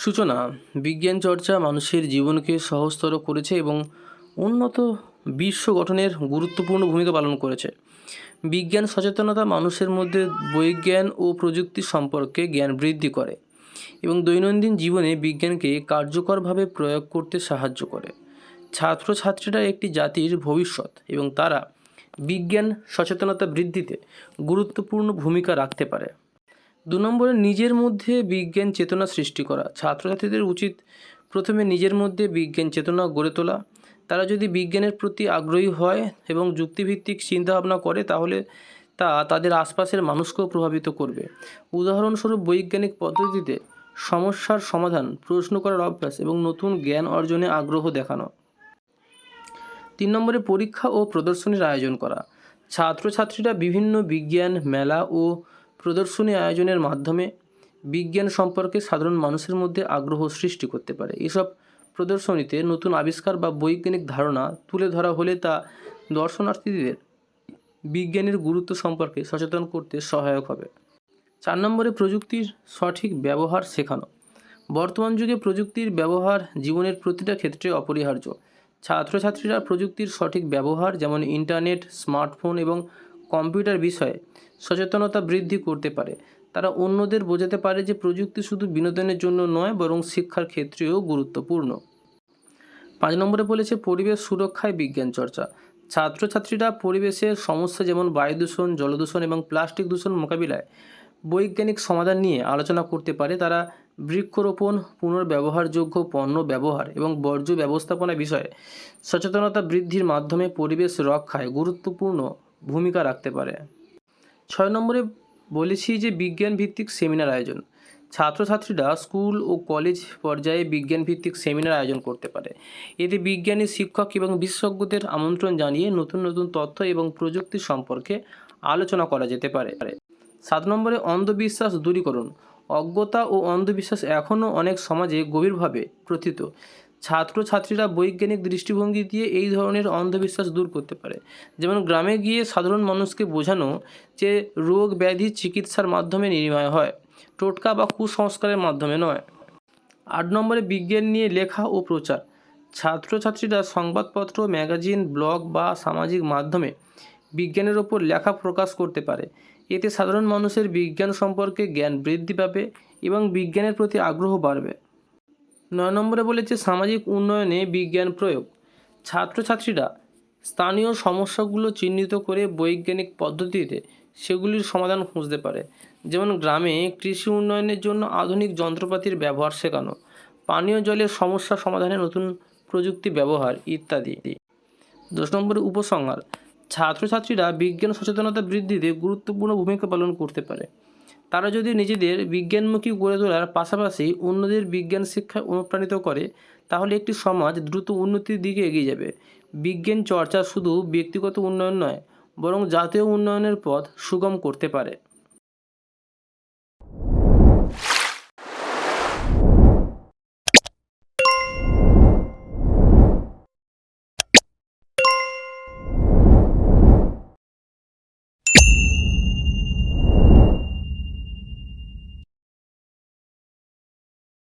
সূচনা, বিজ্ঞান চর্চা মানুষের জীবনকে সহজতর করেছে এবং উন্নত বিশ্ব গঠনের গুরুত্বপূর্ণ ভূমিকা পালন করেছে। বিজ্ঞান সচেতনতা মানুষের মধ্যে বৈজ্ঞান ও প্রযুক্তি সম্পর্কে জ্ঞান বৃদ্ধি করে এবং দৈনন্দিন জীবনে বিজ্ঞানকে কার্যকরভাবে প্রয়োগ করতে সাহায্য করে। ছাত্রছাত্রীরা একটি জাতির ভবিষ্যৎ এবং তারা বিজ্ঞান সচেতনতা বৃদ্ধিতে গুরুত্বপূর্ণ ভূমিকা রাখতে পারে। দু নম্বরে নিজের মধ্যে বিজ্ঞান চেতনা সৃষ্টি করা। ছাত্রছাত্রীদের উচিত প্রথমে নিজের মধ্যে বিজ্ঞান চেতনা গড়ে তোলা। তারা যদি বিজ্ঞানের প্রতি আগ্রহী হয় এবং যুক্তিভিত্তিক চিন্তাভাবনা করে, তাহলে তা তাদের আশপাশের মানুষকেও প্রভাবিত করবে। উদাহরণস্বরূপ বৈজ্ঞানিক পদ্ধতিতে সমস্যার সমাধান, প্রশ্ন করার অভ্যাস এবং নতুন জ্ঞান অর্জনে আগ্রহ দেখানো। তিন নম্বরে পরীক্ষা ও প্রদর্শনীর আয়োজন করা। ছাত্রছাত্রীরা বিভিন্ন বিজ্ঞান, মেলা ও প্রদর্শনী আয়োজনের মাধ্যমে বিজ্ঞান সম্পর্কে সাধারণ মানুষের মধ্যে আগ্রহ সৃষ্টি করতে পারে। এসব প্রদর্শনীতে নতুন আবিষ্কার বা বৈজ্ঞানিক ধারণা তুলে ধরা হলে তা দর্শনার্থীদের বিজ্ঞানের গুরুত্ব সম্পর্কে সচেতন করতে সহায়ক হবে। চার নম্বরে প্রযুক্তির সঠিক ব্যবহার শেখানো। বর্তমান যুগে প্রযুক্তির ব্যবহার জীবনের প্রতিটা ক্ষেত্রে অপরিহার্য। ছাত্রছাত্রীরা প্রযুক্তির সঠিক ব্যবহার যেমন ইন্টারনেট, স্মার্টফোন এবং কম্পিউটার বিষয়ে সচেতনতা বৃদ্ধি করতে পারে। তারা অন্যদের বোঝাতে পারে যে প্রযুক্তি শুধু বিনোদনের জন্য নয়, বরং শিক্ষার ক্ষেত্রেও গুরুত্বপূর্ণ। পাঁচ নম্বরে বলেছে, পরিবেশ সুরক্ষায় বিজ্ঞান চর্চা। ছাত্রছাত্রীরা পরিবেশের সমস্যা যেমন বায়ু দূষণ জলদূষণ এবং প্লাস্টিক দূষণ মোকাবিলায় বৈজ্ঞানিক সমাধান নিয়ে আলোচনা করতে পারে। তারা বৃক্ষরোপণ, পুনর্ব্যবহারযোগ্য পণ্য ব্যবহার এবং বর্জ্য ব্যবস্থাপনা বিষয়ে সচেতনতা বৃদ্ধির মাধ্যমে পরিবেশ রক্ষায় গুরুত্বপূর্ণ ভূমিকা রাখতে পারে। ছয় নম্বরে বলেছি যে বিজ্ঞান ভিত্তিক সেমিনার আয়োজন। ছাত্রছাত্রীরা স্কুল ও কলেজ পর্যায়ে বিজ্ঞান ভিত্তিক সেমিনার আয়োজন করতে পারে। এতে বিজ্ঞানী, শিক্ষক এবং বিশেষজ্ঞদের আমন্ত্রণ জানিয়ে নতুন নতুন তথ্য এবং প্রযুক্তি সম্পর্কে আলোচনা করা যেতে পারে। সাত নম্বরে অন্ধবিশ্বাস দূরীকরণ। অজ্ঞতা ও অন্ধবিশ্বাস এখনও অনেক সমাজে গভীরভাবে প্রথিত। ছাত্রছাত্রীরা বৈজ্ঞানিক দৃষ্টিভঙ্গি দিয়ে এই ধরনের অন্ধবিশ্বাস দূর করতে পারে। যেমন গ্রামে গিয়ে সাধারণ মানুষকে বোঝানো যে রোগ ব্যাধি চিকিৎসার মাধ্যমে নির্ণয় হয়, টোটকা বা কুসংস্কারের মাধ্যমে নয়। আট নম্বরে বিজ্ঞান নিয়ে লেখা ও প্রচার। ছাত্রছাত্রীরা সংবাদপত্র, ম্যাগাজিন, ব্লগ বা সামাজিক মাধ্যমে বিজ্ঞানের ওপর লেখা প্রকাশ করতে পারে। এতে সাধারণ মানুষের বিজ্ঞান সম্পর্কে জ্ঞান বৃদ্ধি পাবে এবং বিজ্ঞানের প্রতি আগ্রহ বাড়বে। নয় নম্বরে বলেছে সামাজিক উন্নয়নে বিজ্ঞান প্রয়োগ। ছাত্রছাত্রীরা স্থানীয় সমস্যাগুলো চিহ্নিত করে বৈজ্ঞানিক পদ্ধতিতে সেগুলির সমাধান খুঁজতে পারে। যেমন গ্রামে কৃষি উন্নয়নের জন্য আধুনিক যন্ত্রপাতির ব্যবহার শেখানো, পানীয় জলের সমস্যা সমাধানে নতুন প্রযুক্তি ব্যবহার ইত্যাদি। দশ নম্বরে উপসংহার, ছাত্রছাত্রীরা বিজ্ঞান সচেতনতা বৃদ্ধিতে গুরুত্বপূর্ণ ভূমিকা পালন করতে পারে। তারা যদি নিজেদের বিজ্ঞানমুখী গড়ে তোলার পাশাপাশি অন্যদের বিজ্ঞান শিক্ষায় অনুপ্রাণিত করে, তাহলে একটি সমাজ দ্রুত উন্নতির দিকে এগিয়ে যাবে। বিজ্ঞান চর্চা শুধু ব্যক্তিগত উন্নয়ন নয়, বরং জাতীয় উন্নয়নের পথ সুগম করতে পারে।